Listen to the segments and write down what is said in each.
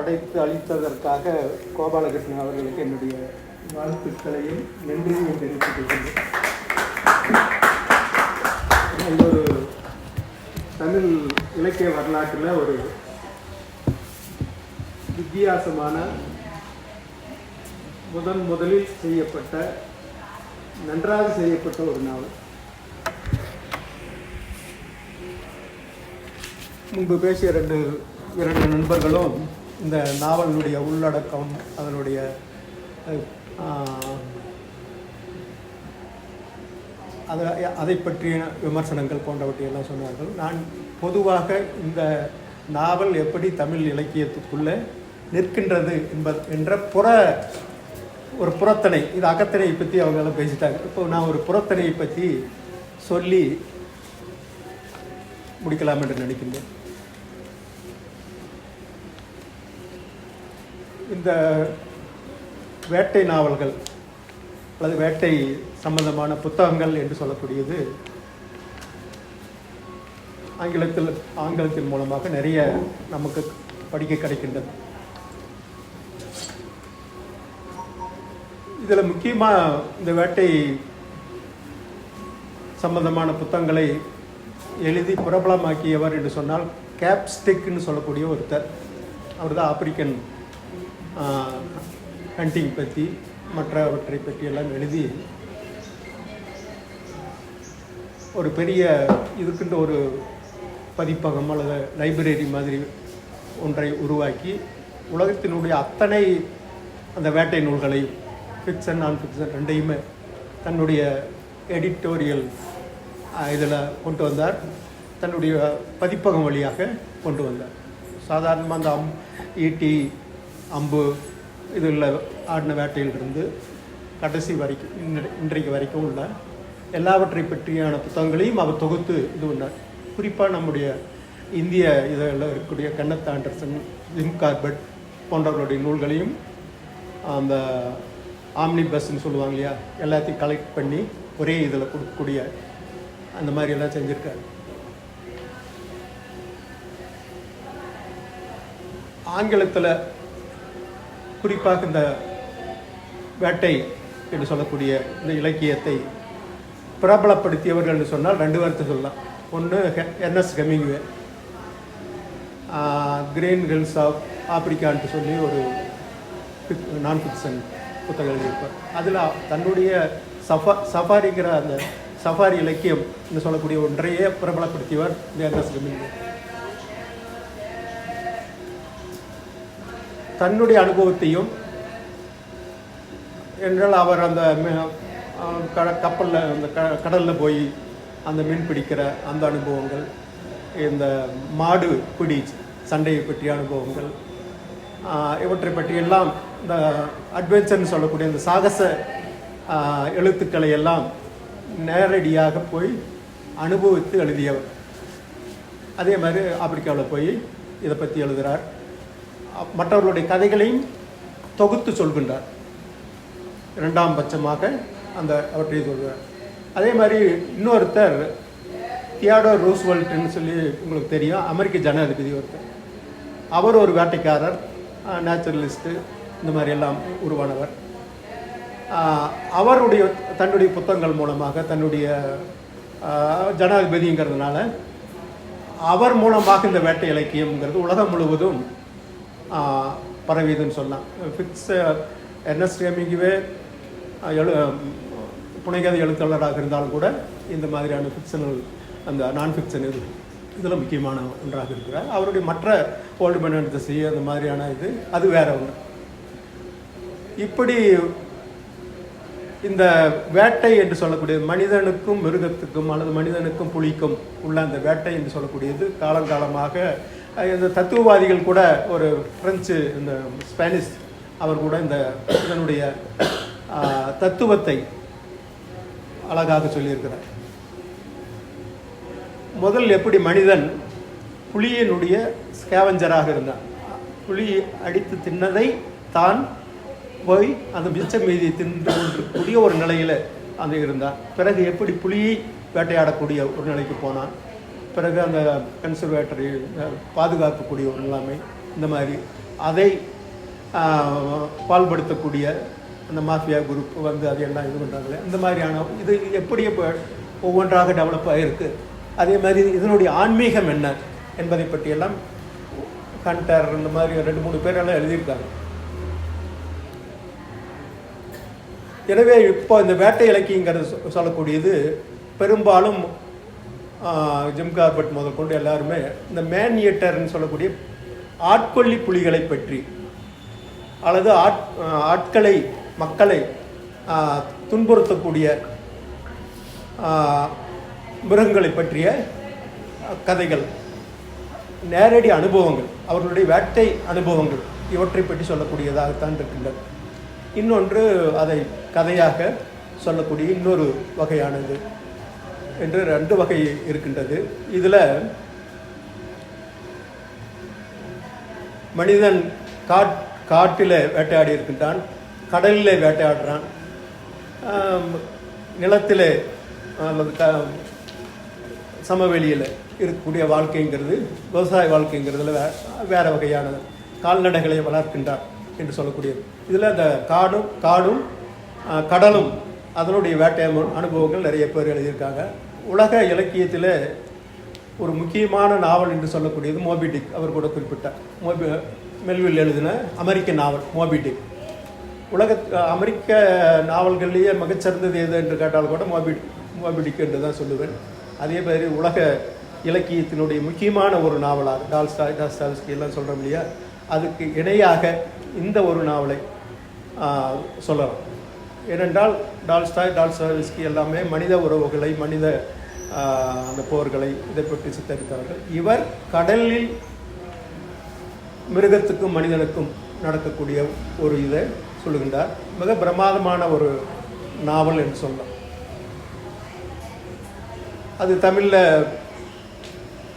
படைத்து அளித்ததற்காக கோபாலகிருஷ்ணன் அவர்களுக்கு என்னுடைய வாழ்த்துக்களையும் நன்றியையும் தெரிவித்துக் கொள்கிறேன். இது ஒரு தமிழ் இலக்கிய வரலாற்றில் ஒரு வித்தியாசமான முதன் முதலில் செய்யப்பட்ட நன்றாக செய்யப்பட்ட ஒரு நாவல். முன்பு பேசிய ரெண்டு இரண்டு நண்பர்களும் இந்த நாவலினுடைய உள்ளடக்கம் அதனுடைய அதை அதை பற்றிய விமர்சனங்கள் போன்றவற்றையெல்லாம் சொன்னார்கள். நான் பொதுவாக இந்த நாவல் எப்படி தமிழ் இலக்கியத்துக்குள்ளே நிற்கின்றது என்பது என்ற புற ஒரு புறத்தனை இது அகத்தனையை பற்றி அவங்களாம் பேசிட்டாங்க. இப்போ நான் ஒரு புறத்தனையை பற்றி சொல்லி முடிக்கலாம் என்று நினைக்கின்றேன். இந்த வேட்டை நாவல்கள் அல்லது வேட்டை சம்பந்தமான புத்தகங்கள் என்று சொல்லக்கூடியது ஆங்கிலத்தில் ஆங்கிலத்தின் மூலமாக நிறைய நமக்கு படிக்க கிடைக்கின்றது. இதில் முக்கியமாக இந்த வேட்டை சம்பந்தமான புத்தகங்களை எழுதி பிரபலமாக்கியவர் என்று சொன்னால் கேப்ஸ்டிக்னு சொல்லக்கூடிய ஒருத்தர். அவர் தான் ஆப்பிரிக்கன் ஹண்டிங் பற்றி மற்றவற்றை பற்றி எல்லாம் எழுதி ஒரு பெரிய இதுக்குன்ற ஒரு பதிப்பகம் அல்லது லைப்ரரி மாதிரி ஒன்றை உருவாக்கி உலகத்தினுடைய அத்தனை அந்த வேட்டை நூல்களை ஃபிக்ஷன் நான் ஃபிக்ஷன் ரெண்டையுமே தன்னுடைய எடிட்டோரியல் இதில் கொண்டு வந்தார். தன்னுடைய பதிப்பகம் வழியாக கொண்டு வந்தார். சாதாரணமாக அந்த அம் ஈட்டி அம்பு இதில் ஆடின வேட்டையிலிருந்து கடைசி வரைக்கும் இன்றைக்கு வரைக்கும் உள்ள எல்லாவற்றை பற்றியான புத்தகங்களையும் அவர் தொகுத்து இது பண்ணார் குறிப்பாக நம்முடைய இந்திய இதில் இருக்கக்கூடிய கன்னத் ஆண்டர்சன் ஜிம் கார்பெட் போன்றவர்களுடைய நூல்களையும் அந்த ஆம்னி பஸ்ன்னு சொல்லுவாங்க இல்லையா எல்லாத்தையும் கலெக்ட் பண்ணி ஒரே இதில் கொடுக்கக்கூடிய அந்த மாதிரி எல்லாம் செஞ்சுருக்காரு. ஆங்கிலத்தில் குறிப்பாக இந்த வேட்டை என்று சொல்லக்கூடிய இந்த இலக்கியத்தை பிரபலப்படுத்தியவர்கள் என்று சொன்னால் ரெண்டு வார்த்தை சொல்லலாம். ஒன்று NS Hemingway. Green hills of ஆப்பிரிக்கான்ட்டு சொல்லி ஒரு நான் ஃபிக்ஷன் புத்தகம் எழுதியிருப்பார். அதில் தன்னுடைய சஃபா சஃபாரிங்கிற அந்த சஃபாரி இலக்கியம் என்று சொல்லக்கூடிய ஒன்றையே பிரபலப்படுத்தியவர் இந்த என்எஸ் ஹெமிங்வே. தன்னுடைய அனுபவத்தையும் என்றால் அவர் அந்த கப்பலில் அந்த க கடலில் போய் அந்த மீன் பிடிக்கிற அந்த அனுபவங்கள் இந்த மாடு பிடி சண்டையை பற்றிய அனுபவங்கள் இவற்றை பற்றியெல்லாம் இந்த அட்வென்ச்சர்னு சொல்லக்கூடிய இந்த சாகச எழுத்துக்களை எல்லாம் நேரடியாக போய் அனுபவித்து எழுதியவர். அதே மாதிரி ஆப்பிரிக்காவில் போய் இதை பற்றி எழுதுகிறார் மற்றவர்களுடைய கதைகளையும் தொகுத்து சொல்கின்றார். இரண்டாம் பட்சமாக அந்த அவற்றை சொல்கிறார். அதே மாதிரி இன்னொருத்தர் தியாடோ ரூஸ்வெல்ட்னு சொல்லி உங்களுக்கு தெரியும் அமெரிக்க ஜனாதிபதி ஒருத்தர். அவர் ஒரு வேட்டைக்காரர் நேச்சுரலிஸ்ட்டு இந்த மாதிரி எல்லாம் உருவானவர். அவருடைய தன்னுடைய புத்தகங்கள் மூலமாக தன்னுடைய ஜனாதிபதிங்கிறதுனால அவர் மூலமாக இந்த வேட்டை இலக்கியம்ங்கிறது உலகம் முழுவதும் பரவியதுன்னு சொல்லலாம். ஃபிக்ஸ் என்எஸ் ரேமிங்குவே எழு புனைகதை எழுத்தாளராக இருந்தாலும் கூட இந்த மாதிரியான ஃபிக்ஷனல் அந்த நான் ஃபிக்ஷன் இது இதில் முக்கியமான ஒன்றாக இருக்கிறார். அவருடைய மற்ற ஓல்டு மேன் திசை அந்த மாதிரியான இது அது வேற ஒன்று இப்படி இந்த வேட்டை என்று சொல்லக்கூடிய மனிதனுக்கும் மிருகத்துக்கும் அல்லது மனிதனுக்கும் புலிக்கும் உள்ள அந்த வேட்டை என்று சொல்லக்கூடியது காலங்காலமாக இந்த தத்துவவாதிகள் கூட ஒரு பிரெஞ்சு இந்த ஸ்பானிஷ் அவர் கூட இந்த இதனுடைய தத்துவத்தை அழகாக சொல்லியிருக்கிறார். முதல் எப்படி மனிதன் புலியினுடைய ஸ்கேவஞ்சராக இருந்தான்? புலி அடித்து தின்னதை தான் போய் அந்த மிச்சம் மீதியை தின்று கொண்டிருக்கக்கூடிய ஒரு நிலையில் அந்த இருந்தான். பிறகு எப்படி புலியை வேட்டையாடக்கூடிய ஒரு நிலைக்கு போனான்? பிறகு அந்த கன்சர்வேட்டரி பாதுகாக்கக்கூடிய ஒரு நிலைமை இந்த மாதிரி. அதை பால்படுத்தக்கூடிய அந்த மாஃபியா குரூப் வந்து அது எல்லாம் இது பண்ணுறாங்களே இந்த மாதிரியான இது எப்படி இப்போ ஒவ்வொன்றாக டெவலப் ஆகிருக்கு அதே மாதிரி இதனுடைய ஆன்மீகம் என்ன என்பதை பற்றியெல்லாம் கண்டர் இந்த மாதிரி ரெண்டு மூணு பேரெல்லாம் எழுதியிருக்காங்க. எனவே இப்போ இந்த வேட்டை இலக்கியங்கிறது சொ- சொல்லக்கூடியது பெரும்பாலும் ஜிம் கார்பட் முதல் கொண்டு எல்லாருமே இந்த மேன்யேட்டர்னு சொல்லக்கூடிய ஆட்கொல்லி புலிகளை பற்றி அல்லது ஆட் ஆட்களை மக்களை துன்புறுத்தக்கூடிய மிருகங்களை பற்றிய கதைகள் நேரடி அனுபவங்கள் அவர்களுடைய வேட்டை அனுபவங்கள் இவற்றை பற்றி சொல்லக்கூடியதாகத்தான் இருக்கின்றது இன்னொன்று அதை கதையாக சொல்லக்கூடிய இன்னொரு வகையானது. என்று ரெண்டு வகை இருக்கின்றது. இதில் மனிதன் காட் காட்டில் வேட்டையாடி இருக்கின்றான் கடலில் வேட்டையாடுறான் நிலத்தில் க சமவெளியில் இருக்கக்கூடிய வாழ்க்கைங்கிறது விவசாய வாழ்க்கைங்கிறதுல வே வேறு வகையானது கால்நடைகளை வளர்க்கின்றார் என்று சொல்லக்கூடியது. இதில் அந்த காடும் காடும் கடலும் அதனுடைய வேட்டை அனுபவங்கள் நிறைய பேர் எழுதியிருக்காங்க. உலக இலக்கியத்தில் ஒரு முக்கியமான நாவல் என்று சொல்லக்கூடியது மோபிடிக் அவர் கூட குறிப்பிட்டார். மோபி மெல்வில் எழுதின அமெரிக்க நாவல் மோபிடிக் உலக அமெரிக்க நாவல்கள்லேயே மிகச்சிறந்தது எது என்று கேட்டால் கூட மோபி மோபிடிக் என்று தான் சொல்லுவேன். அதே மாதிரி உலக இலக்கியத்தினுடைய முக்கியமான ஒரு நாவலாக டால்ஸ்டாய் டாஸ்டால்ஸ்கி எல்லாம் சொல்கிறோம் இல்லையா? அதுக்கு இணையாக இந்த ஒரு நாவலை சொல்லலாம். ஏனென்றால் டால்ஸ்டாய் டால்ஸ்டாய்ஸ்கி எல்லாமே மனித உறவுகளை மனித ஆஹ், அந்த போர்களை இதை பற்றி சித்தரித்தவர்கள் இவர் கடலில் மிருகத்துக்கும் மனிதனுக்கும் நடக்கக்கூடிய ஒரு இதை சொல்லுகின்றார். மிக பிரமாதமான ஒரு நாவல் என்று சொல்லலாம். அது தமிழில்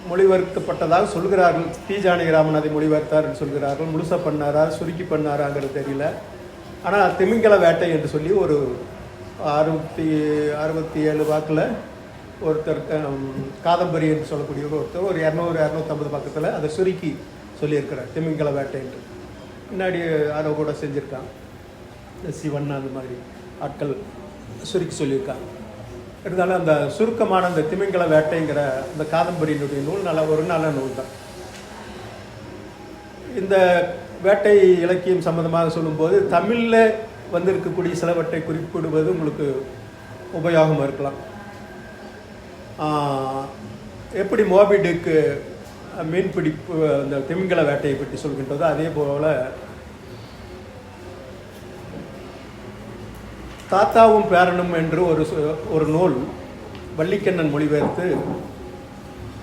மொழிபெயர்க்கப்பட்டதாக சொல்கிறார்கள். டி ஜானகிராமன் அதை மொழிபெயர்த்தார் என்று சொல்கிறார்கள். முழுசா பண்ணாரா சுருக்கி பண்ணாராங்கிறது தெரியல. ஆனால் திமிங்கல வேட்டை என்று சொல்லி ஒரு அறுபத்தி அறுபத்தி ஏழு வாக்கில் ஒருத்தர் காதம்பரி என்று சொல்லக்கூடிய ஒருத்தர் ஒரு இரநூறு இரநூத்தம்பது பக்கத்தில் அதை சுருக்கி சொல்லியிருக்கிறார் திமிங்கல வேட்டை என்று. முன்னாடி யாரோ கூட செஞ்சுருக்காங்க. சிவன் அந்த மாதிரி ஆட்கள் சுருக்கி சொல்லியிருக்காங்க. இருந்தாலும் அந்த சுருக்கமான அந்த திமிங்கல வேட்டைங்கிற அந்த காதம்பரியினுடைய நூல் நல்ல ஒரு நல்ல நூல் தான் இந்த வேட்டை இலக்கியம் சம்பந்தமாக சொல்லும்போது தமிழில் வந்திருக்கக்கூடிய சிலவற்றை குறிப்பிடுவது உங்களுக்கு உபயோகமாக இருக்கலாம். எப்படி மோபிடுக்கு மீன்பிடிப்பு அந்த திமிங்கல வேட்டையை பற்றி சொல்கின்றதோ அதே போல தாத்தாவும் பேரனும் என்று ஒரு ஒரு நூல் வள்ளிக்கண்ணன் மொழிபெயர்த்து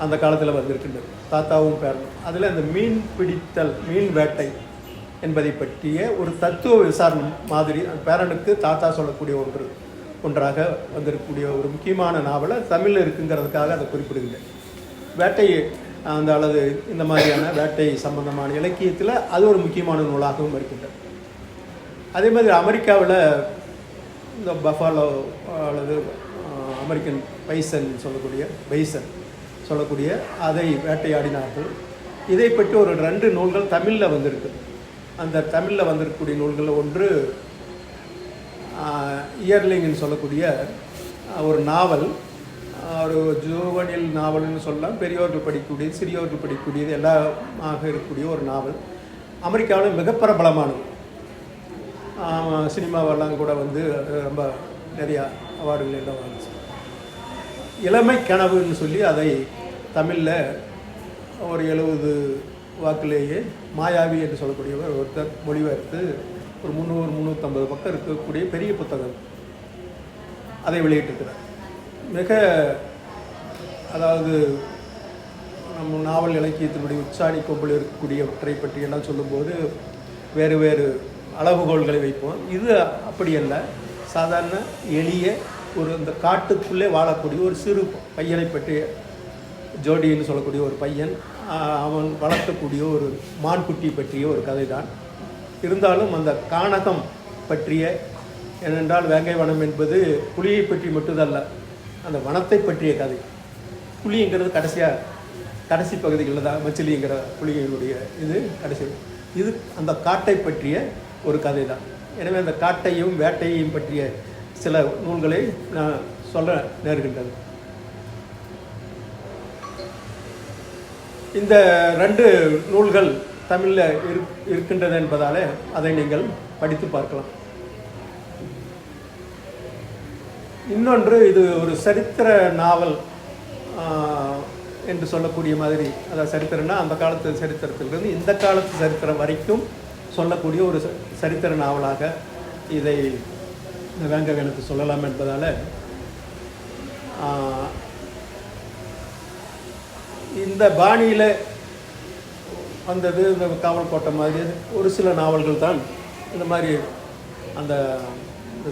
அந்த காலத்தில் வந்திருக்கின்றது. தாத்தாவும் பேரனும். அதில் அந்த மீன் பிடித்தல் மீன் வேட்டை என்பதை பற்றிய ஒரு தத்துவ விசாரணை மாதிரி அந்த பேரனுக்கு தாத்தா சொல்லக்கூடிய ஒன்று ஒன்றாக வந்திருக்கக்கூடிய ஒரு முக்கியமான நாவலை. தமிழில் இருக்குங்கிறதுக்காக அதை குறிப்பிடுகிறேன். வேட்டை அந்த அல்லது இந்த மாதிரியான வேட்டை சம்பந்தமான இலக்கியத்தில் அது ஒரு முக்கியமான நூலாகவும் இருக்கின்றது. அதே மாதிரி அமெரிக்காவில் இந்த பஃபாலோ அல்லது அமெரிக்கன் பைசன் சொல்லக்கூடிய பைசன் சொல்லக்கூடிய அதை வேட்டையாடினார்கள். இதை பற்றி ஒரு ரெண்டு நூல்கள் தமிழில் வந்திருக்கு. அந்த தமிழில் வந்திருக்கக்கூடிய நூல்களில் ஒன்று இயர்லிங்னு சொல்லக்கூடிய ஒரு நாவல். ஒரு ஜூவனில் நாவல்னு சொல்லலாம் பெரியோர்கள் படிக்கக்கூடியது சிறியோர்கள் படிக்கக்கூடியது எல்லாமாக இருக்கக்கூடிய ஒரு நாவல். அமெரிக்காவில் மிக பிரபலமானது. சினிமாவெல்லாம் கூட வந்து அது ரொம்ப நிறையா அவார்டுகள் எல்லாம் வந்துச்சு. இளமை கனவுன்னு சொல்லி அதை தமிழில் ஒரு எழுபது வாக்கிலேயே மாயாவி என்று சொல்லக்கூடியவர் ஒருத்தர் மொழிபெயர்த்து ஒரு முந்நூறு முந்நூற்றம்பது பக்கம் இருக்கக்கூடிய பெரிய புத்தகம் அதை வெளியிட்டிருக்கிறார். மிக அதாவது நம்ம நாவல் இலக்கியத்தினுடைய உச்சாணி கொம்பில் இருக்கக்கூடியவற்றை பற்றி எல்லாம் சொல்லும்போது வேறு வேறு அளவுகோல்களை வைப்போம். இது அப்படி அல்ல. சாதாரண எளிய ஒரு இந்த காட்டுக்குள்ளே வாழக்கூடிய ஒரு சிறு பையனை பற்றிய ஜோடின்னு சொல்லக்கூடிய ஒரு பையன் அவன் வளர்க்கக்கூடிய ஒரு மான்குட்டி பற்றிய ஒரு கதை தான் இருந்தாலும் அந்த கானகம் பற்றிய ஏனென்றால் வேங்கை வனம் என்பது புலியை பற்றி மட்டுமல்ல அந்த வனத்தை பற்றிய கதை. புலிங்கிறது கடைசியாக கடைசி பகுதிகளில் தான் மச்சிலிங்கிற புலிகளுடைய இது கடைசி. இது அந்த காட்டை பற்றிய ஒரு கதை தான் எனவே அந்த காட்டையும் வேட்டையையும் பற்றிய சில நூல்களை நான் சொல்ல நேர்கின்றது. இந்த ரெண்டு நூல்கள் தமிழில் இரு இருக்கின்றது என்பதால் அதை நீங்கள் படித்து பார்க்கலாம். இன்னொன்று இது ஒரு சரித்திர நாவல் என்று சொல்லக்கூடிய மாதிரி. அதாவது சரித்திரம்னா அந்த காலத்து சரித்திரத்திலிருந்து இந்த காலத்து சரித்திரம் வரைக்கும் சொல்லக்கூடிய ஒரு சரித்திர நாவலாக இதை வேங்க எனக்கு சொல்லலாம் என்பதால் இந்த பாணியில் வந்தது இந்த காவல் கோட்டை மாதிரி ஒரு சில நாவல்கள் தான் இந்த மாதிரி அந்த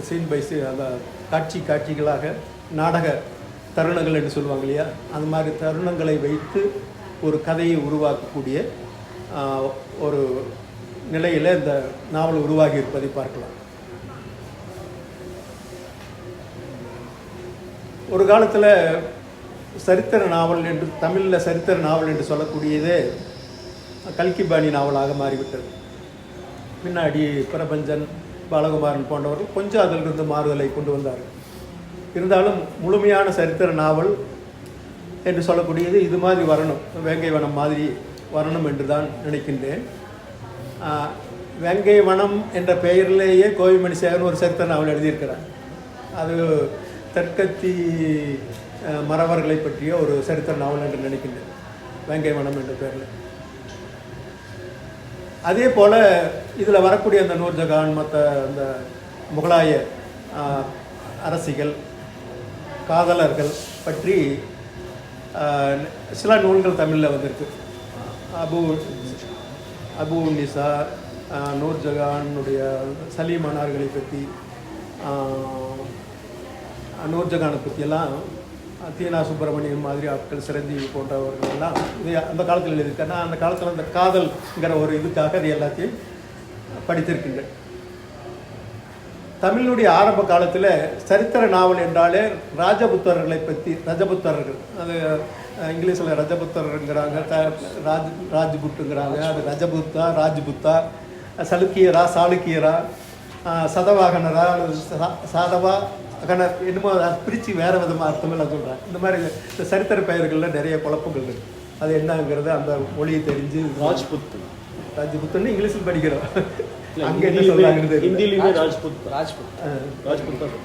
சீன் பை சீன் அந்த காட்சி காட்சிகளாக நாடக தருணங்கள் என்று சொல்லுவாங்க இல்லையா? அந்த மாதிரி தருணங்களை வைத்து ஒரு கதையை உருவாக்கக்கூடிய ஒரு நிலையில் இந்த நாவல் உருவாகி இருப்பதை பார்க்கலாம். ஒரு காலத்தில் சரித்திர நாவல் என்று தமிழில் சரித்திர நாவல் என்று சொல்லக்கூடியதே கல்கிபாணி நாவலாக மாறிவிட்டது. பின்னாடி பிரபஞ்சன் பாலகுமாரன் போன்றவர்கள் கொஞ்சம் அதிலிருந்து மாறுதலை கொண்டு வந்தார்கள். இருந்தாலும் முழுமையான சரித்திர நாவல் என்று சொல்லக்கூடியது இது மாதிரி வரணும் வேங்கை வனம் மாதிரி வரணும் என்று தான் நினைக்கின்றேன். வெங்கை வனம் என்ற பெயரிலேயே கோவிமணி சேகர் ஒரு சரித்திர நாவல் எழுதியிருக்கிறார். அது தெற்கத்தி மறவர்களை பற்றிய ஒரு சரித்திர நாவல் என்று நினைக்கின்றேன். வேங்கை வனம் என்ற பேரில். அதே போல் இதில் வரக்கூடிய அந்த நூர்ஜகான் மற்ற அந்த முகலாய அரசிகள் காதலர்கள் பற்றி சில நூல்கள் தமிழில் வந்திருக்கு. அபு அபு நிசா நூர்ஜகானுடைய சலீமானார்களை பற்றி நூர்ஜகானை நூர்ஜஹானை பற்றியெல்லாம் தீனா சுப்பிரமணியம் மாதிரி ஆட்கள் சிரஞ்சீவி போன்றவர்கள் எல்லாம் இது அந்த காலத்தில் எழுதியிருக்கேன் நான் அந்த காலத்தில் அந்த காதல்ங்கிற ஒரு இதுக்காக அது எல்லாத்தையும் படித்திருக்கின்றேன் தமிழினுடைய ஆரம்ப காலத்தில் சரித்திர நாவல் என்றாலே ராஜபுத்தர்களை பற்றி ரஜபுத்தர்கள் அது இங்கிலீஷில் ரஜபுத்தர்ங்கிறாங்க ராஜ் ராஜ்புட்டுங்கிறாங்க அது ரஜபுத்தா ராஜ்புத்தா சலுக்கியரா சாளுக்கியரா சதவாகனரா சா- சாதவா அகனர் என்னமோ அதை பிரித்து வேறு விதமாக நான் சொல்கிறேன் இந்த மாதிரி இந்த சரித்திர பெயர்களில் நிறைய குழப்பங்கள் இருக்கு. அது என்னங்கிறது அந்த மொழியை தெரிஞ்சு ராஜ்புத். ராஜ்புத்துன்னு இங்கிலீஷில் படிக்கிறோம். அங்கே என்ன சொல்கிறாங்கிறது. ஹிந்திலயுமே ராஜ்புத். ராஜ்புத். ராஜ்புத் தான்.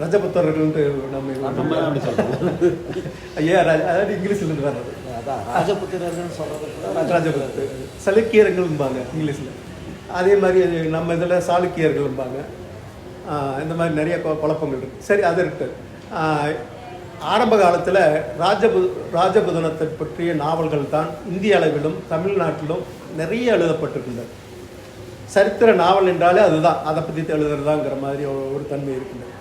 ரஜபுத்தர்கள் நம்ம நம்ம ஐயா ராஜ அதாவது இங்கிலீஷ்ல இருந்து வர்றது. ராஜபுத்திரர்கள் சொல்றது கூட ராஜபுத்து. சலுக்கியர்கள்பாங்க இங்கிலீஷில். அதே மாதிரி நம்ம இதில் சாளுக்கியர்கள்பாங்க இந்த மாதிரி நிறைய கொ- குழப்பங்கள் இருக்குது சரி அது இருக்கு. ஆரம்ப காலத்தில் ராஜபு ராஜபுதனத்தை பற்றிய நாவல்கள் தான் இந்திய அளவிலும் தமிழ்நாட்டிலும் நிறைய எழுதப்பட்டிருக்கின்றன. சரித்திர நாவல் என்றாலே அதுதான். அதை பற்றி எழுதுறதாங்கிற மாதிரி ஒரு ஒரு தன்மை இருக்கின்றது.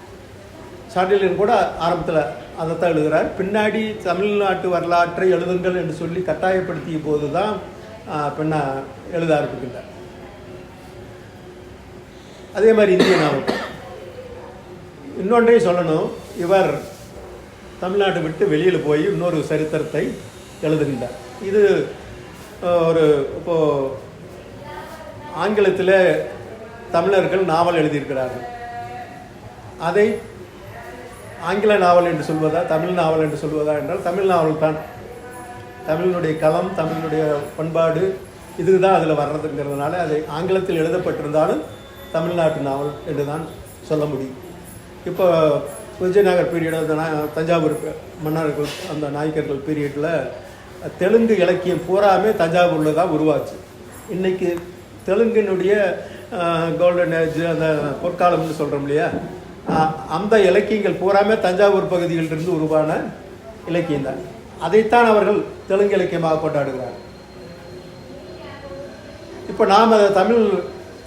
சாண்டிலியன் கூட ஆரம்பத்தில் அதைத்தான் எழுதுகிறார் பின்னாடி தமிழ்நாட்டு வரலாற்றை எழுதுங்கள் என்று சொல்லி கட்டாயப்படுத்திய போது தான் பின்ன எழுத ஆரம்பிக்கின்றார். அதே மாதிரி இந்திய நாவல். இன்னொன்றையும் சொல்லணும். இவர் தமிழ்நாட்டை விட்டு வெளியில் போய் இன்னொரு சரித்திரத்தை எழுதுகின்றார். இது ஒரு இப்போ ஆங்கிலத்தில் தமிழர்கள் நாவல் எழுதியிருக்கிறார்கள். அதை ஆங்கில நாவல் என்று சொல்வதா தமிழ் நாவல் என்று சொல்வதா என்றால் தமிழ் நாவல் தான். தமிழினுடைய களம் தமிழினுடைய பண்பாடு இதுதான் அதில் வர்றதுங்கிறதுனால அதை ஆங்கிலத்தில் எழுதப்பட்டிருந்தாலும் தமிழ்நாட்டு நாவல் என்று தான் சொல்ல முடியும். இப்போ விஜயநகர் பீரியட் அந்த தஞ்சாவூர் மன்னர்கள் அந்த நாயக்கர்கள் பீரியடில் தெலுங்கு இலக்கியம் பூராமே தஞ்சாவூரில் தான் உருவாச்சு. இன்றைக்கி தெலுங்கினுடைய கோல்டன் ஏஜ் அந்த பொற்காலம்னு சொல்கிறோம் இல்லையா? அந்த இலக்கியங்கள் பூராமே தஞ்சாவூர் பகுதியிலிருந்து உருவான இலக்கியம் தான். அதைத்தான் அவர்கள் தெலுங்கு இலக்கியமாக கொண்டாடுகிறார் இப்போ நாம் அதை தமிழ்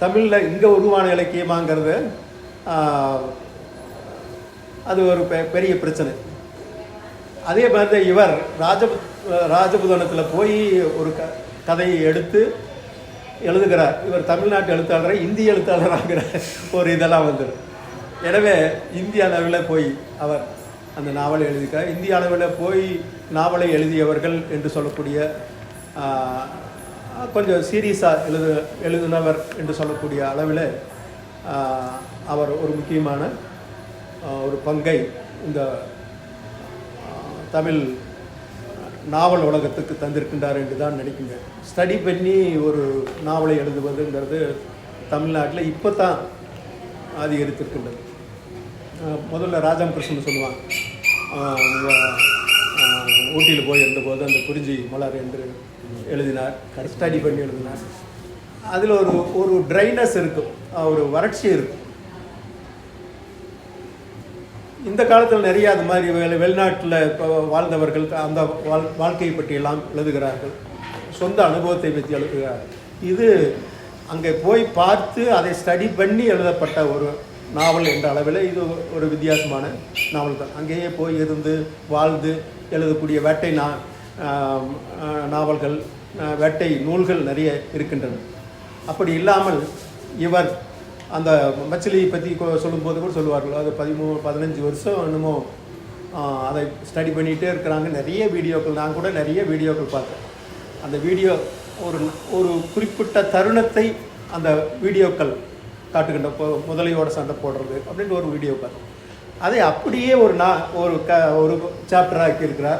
தமிழில் இங்கே உருவான இலக்கியமாங்கிறது அது ஒரு பெ- பெரிய பிரச்சனை. அதே மாதிரி தான் இவர் ராஜ ராஜபுதனத்தில் போய் ஒரு க கதையை எடுத்து எழுதுகிறார். இவர் தமிழ்நாட்டு எழுத்தாளரை இந்திய எழுத்தாளராகிற ஒரு இதெல்லாம் வந்துடும் எனவே இந்திய அளவில் போய் அவர் அந்த நாவலை எழுதியிருக்கார் இந்திய அளவில் போய் நாவலை எழுதியவர்கள் என்று சொல்லக்கூடிய கொஞ்சம் சீரியஸாக எழுது எழுதினவர் என்று சொல்லக்கூடிய அளவில் அவர் ஒரு முக்கியமான ஒரு பங்கை இந்த தமிழ் நாவல் உலகத்துக்கு தந்திருக்கின்றார் என்று தான் நினைக்கின்றேன். ஸ்டடி பண்ணி ஒரு நாவலை எழுதுவதுங்கிறது தமிழ்நாட்டில் இப்போ தான் அதிகரித்திருக்கின்றது முதல்ல ராஜாம் கிருஷ்ணன் சொல்லுவாங்க ஊட்டியில் போய் இருந்தபோது அந்த குறிஞ்சி மலர் என்று எழுதினார். ஸ்டடி பண்ணி எழுதினார். அதில் ஒரு ஒரு ட்ரைனஸ் இருக்கும். ஒரு வறட்சி இருக்கும். இந்த காலத்தில் நிறைய அது மாதிரி வெளி வெளிநாட்டில் இப்போ வாழ்ந்தவர்கள் அந்த வாழ் வாழ்க்கையை பற்றியெல்லாம் எழுதுகிறார்கள். சொந்த அனுபவத்தை பற்றி எழுதுகிறார்கள் இது அங்கே போய் பார்த்து அதை ஸ்டடி பண்ணி எழுதப்பட்ட ஒரு நாவல் என்ற அளவில் இது ஒரு வித்தியாசமான நாவல் தான். அங்கேயே போய் இருந்து வாழ்ந்து எழுதக்கூடிய வேட்டை நா நாவல்கள் வேட்டை நூல்கள் நிறைய இருக்கின்றன. அப்படி இல்லாமல் இவர் அந்த மச்சிலியை பற்றி சொல்லும்போது கூட சொல்லுவார்கள் அது பதிமூணு பதினஞ்சு வருஷம் என்னமோ அதை ஸ்டடி பண்ணிகிட்டே இருக்கிறாங்க. நிறைய வீடியோக்கள் நான் கூட நிறைய வீடியோக்கள் பார்த்தேன். அந்த வீடியோ ஒரு ஒரு குறிப்பிட்ட தருணத்தை அந்த வீடியோக்கள் காட்டுகின்ற முதலையோட சண்டை போடுறது அப்படின்ட்டு ஒரு வீடியோ பார்த்தேன். அதை அப்படியே ஒரு நான் ஒரு க ஒரு சாப்டராக ஆக்கியிருக்கிறார்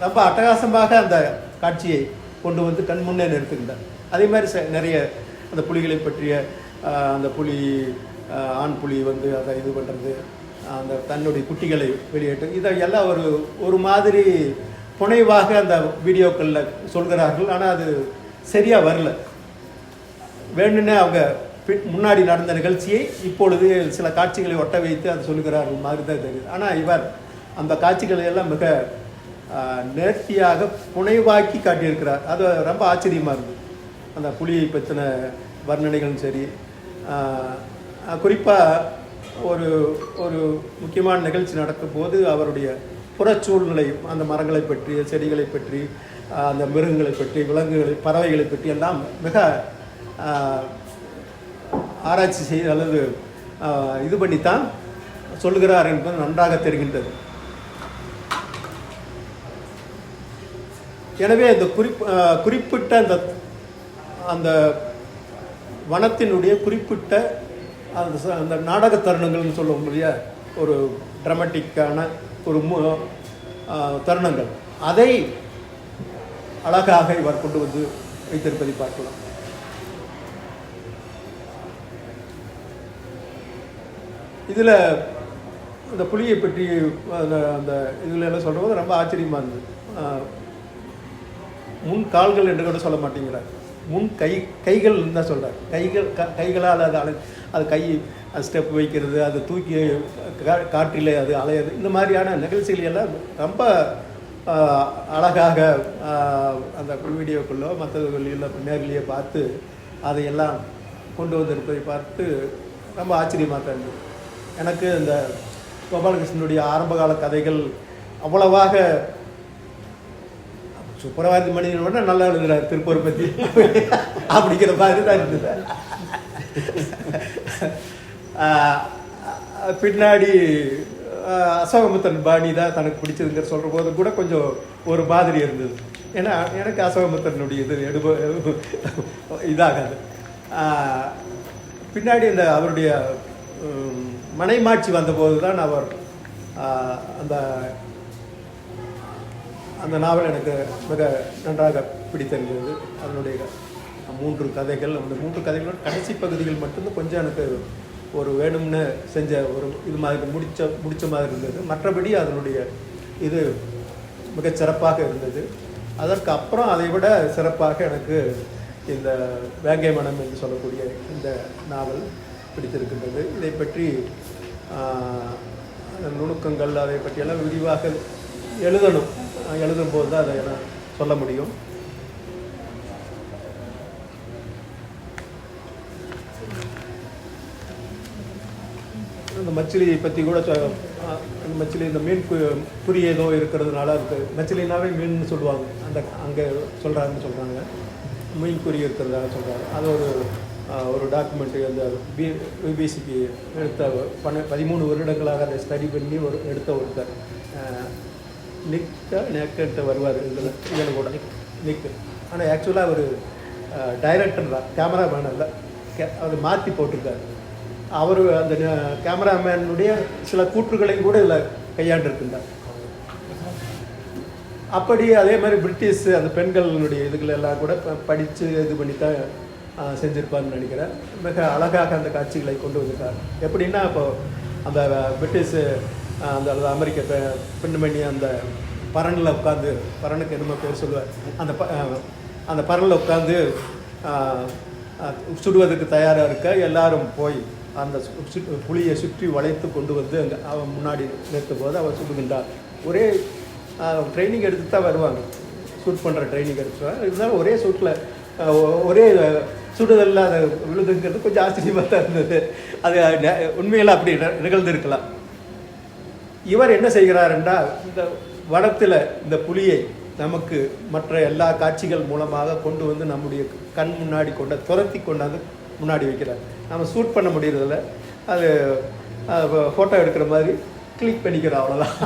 ரொம்ப அட்டகாசமாக அந்த காட்சியை கொண்டு வந்து கண் முன்னே நிறுத்துகின்றார். அதே மாதிரி ச- நிறைய அந்த புலிகளை பற்றிய அந்த புலி ஆண் புலி வந்து அதை இது பண்ணுறது அந்த தன்னுடைய குட்டிகளை வெளியேற்று இதை எல்லாம் ஒரு ஒரு மாதிரி புனைவாக அந்த வீடியோக்களில் சொல்கிறார்கள். ஆனால் அது சரியாக வரல. வேணும்னே அவங்க முன்னாடி நடந்த நிகழ்ச்சியை இப்பொழுது சில காட்சிகளை ஒட்ட வைத்து அது சொல்லுகிறார்கள் மாதிரி தான் தெரியுது. ஆனால் இவர் அந்த காட்சிகளை எல்லாம் மிக நேர்த்தியாக புனைவாக்கி காட்டியிருக்கிறார். அது ரொம்ப ஆச்சரியமாக இருந்தது. அந்த புலியை பற்றின வர்ணனைகளும் சரி குறிப்பாக ஒரு ஒரு முக்கியமான நிகழ்ச்சி நடக்கும் போது அவருடைய புறச்சூழ்நிலை அந்த மரங்களை பற்றி செடிகளை பற்றி அந்த மிருகங்களை பற்றி விலங்குகளை பறவைகளை பற்றி எல்லாம் மிக ஆராய்ச்சி செய்து அல்லது இது பண்ணித்தான் சொல்கிறார் என்பது நன்றாக தெரிகின்றது. எனவே இந்த குறிப் குறிப்பிட்ட அந்த அந்த வனத்தினுடைய குறிப்பிட்ட அந்த அந்த நாடக தருணங்கள்னு சொல்லுவோம் இல்லையா? ஒரு ட்ரமட்டிக்கான ஒரு மு தருணங்கள். அதை அழகாக இவர் கொண்டு வந்து வைத்திருப்பதை பார்க்கலாம். இதில் இந்த புலியை பற்றி அந்த அந்த இதில் எல்லாம் சொல்கிறது ரொம்ப ஆச்சரியமாக இருந்தது. முன் கால்கள் என்று கூட சொல்ல மாட்டேங்கிறார். முன் கை கைகள் தான் சொல்கிறார் கைகள் க கைகளால் அது அலை அது கை ஸ்டெப் வைக்கிறது அது தூக்கி கா- அது அலையிறது இந்த மாதிரியான நிகழ்ச்சிகள் எல்லாம் ரொம்ப அழகாக அந்த வீடியோக்குள்ளோ மற்றதுகளில் நேரிலேயே பார்த்து அதையெல்லாம் கொண்டு வந்திருப்பதை பார்த்து ரொம்ப ஆச்சரியமாக தான் இருந்தது. எனக்கு இந்த கோபாலகிருஷ்ணனுடைய ஆரம்பகால கதைகள் அவ்வளவாக சுப்பரவாதி மனிதன் விட நல்லா எழுதுறாரு திருப்பூர் பற்றி அப்படிங்கிற மாதிரி தான் இருந்தது. பின்னாடி அசோகமுத்தன் பாணி தான் தனக்கு பிடிச்சதுங்கிற சொல்கிற போது கூட கொஞ்சம் ஒரு மாதிரி இருந்தது. ஏன்னா எனக்கு அசோகமுத்தனுடைய இது எடுப இதாகாது. பின்னாடி இந்த அவருடைய மனைமாட்சி வந்தபோது தான் அவர் அந்த அந்த நாவல் எனக்கு மிக நன்றாக பிடித்திருந்தது. அதனுடைய மூன்று கதைகள் அந்த மூன்று கதைகளோட கடைசி பகுதிகள் மட்டும்தான் கொஞ்சம் எனக்கு ஒரு வேணும்னு செஞ்ச ஒரு இது மாதிரி முடிச்ச முடிச்ச மாதிரி இருந்தது. மற்றபடி அதனுடைய இது மிகச் சிறப்பாக இருந்தது. அதற்கு அப்புறம் அதை விட சிறப்பாக எனக்கு இந்த வேங்கை மனம் என்று சொல்லக்கூடிய இந்த நாவல் பிடித்திருக்கின்றது. இதை பற்றி அந்த நுணுக்கங்கள் அதை பற்றியெல்லாம் விரிவாக எழுதணும். எழுதும்போது தான் அதை நான் சொல்ல முடியும். இந்த மச்சிலியை பற்றி கூட சொ- மச்சிலி இந்த மீன் கு- குறி ஏதோ இருக்கிறதுனால இருக்கு மச்சிலினாவே மீன் சொல்லுவாங்க. அந்த அங்கே சொல்கிறாங்கன்னு சொல்கிறாங்க மீன் குறி இருக்கிறதாக சொல்கிறாங்க அது ஒரு ஒரு டாக்குமெண்ட்டு அந்த பி பிபிசிக்கு எடுத்த பன்ன பதிமூணு வருடங்களாக அதை ஸ்டடி பண்ணி ஒரு எடுத்த ஒருத்தர். நிக்கா நேக்கிட்ட வருவார். இதில் இதில் கூட நிக் ஆனால் ஆக்சுவலாக அவர் டைரக்டர் தான் கேமராமேன் அல்ல. கே- அது மாற்றி போட்டிருக்காரு. அவர் அந்த கேமராமேனுடைய சில கூற்றுகளையும் கூட இதில் கையாண்டிருக்கின்றார். அப்படி அதே மாதிரி பிரிட்டிஷ் அந்த பெண்களுடைய இதுகள் எல்லாம் கூட படித்து இது பண்ணி தான் செஞ்சுருப்பார்னு நினைக்கிறேன். மிக அழகாக அந்த காட்சிகளை கொண்டு வந்திருக்கார். எப்படின்னா இப்போ அந்த பிரிட்டிஷ் அந்த அல்லது அமெரிக்க பெ- பெண்மணி அந்த பரனில் உட்காந்து பரனுக்கு என்னமோ பேர் சொல்லுவார் அந்த ப- அந்த பரனில் உட்காந்து சுடுவதற்கு தயாராக இருக்க எல்லாரும் போய் அந்த புளியை சுற்றி வளைத்து கொண்டு வந்து அங்கே அவன் முன்னாடி நிறுத்தும் போது அவன் சுடுகின்றார் ஒரே ட்ரைனிங் எடுத்து தான் வருவாங்க. ஷூட் பண்ணுற ட்ரைனிங் எடுத்துருவாங்க இருந்தாலும் ஒரே ஷூட்டில் ஒரே சுடுதலில் அதை விழுதுங்கிறது கொஞ்சம் ஆச்சரியமாக தான் இருந்தது. அது நெ- உண்மையில் அப்படி நிகழ்ந்து நிகழ்ந்திருக்கலாம். இவர் என்ன செய்கிறார் என்றால் இந்த வனத்தில் இந்த புலியை நமக்கு மற்ற எல்லா காட்சிகள் மூலமாக கொண்டு வந்து நம்முடைய கண் முன்னாடி கொண்ட துரத்தி கொண்டாந்து முன்னாடி வைக்கிறார். நம்ம ஷூட் பண்ண முடியறதில்ல. அது ஃபோட்டோ எடுக்கிற மாதிரி கிளிக் பண்ணிக்கிறோம் அவ்வளோதான்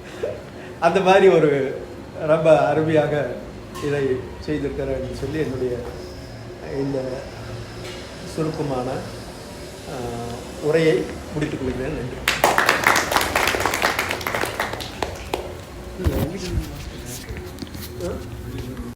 அந்த மாதிரி ஒரு ரொம்ப அருமையாக இதை செய்திருக்கிறேன் சொல்லி என்னுடைய இந்த சுருக்கமான உரையை முடித்துக் கொள்கிறேன் நன்றி இல்லை, எங்க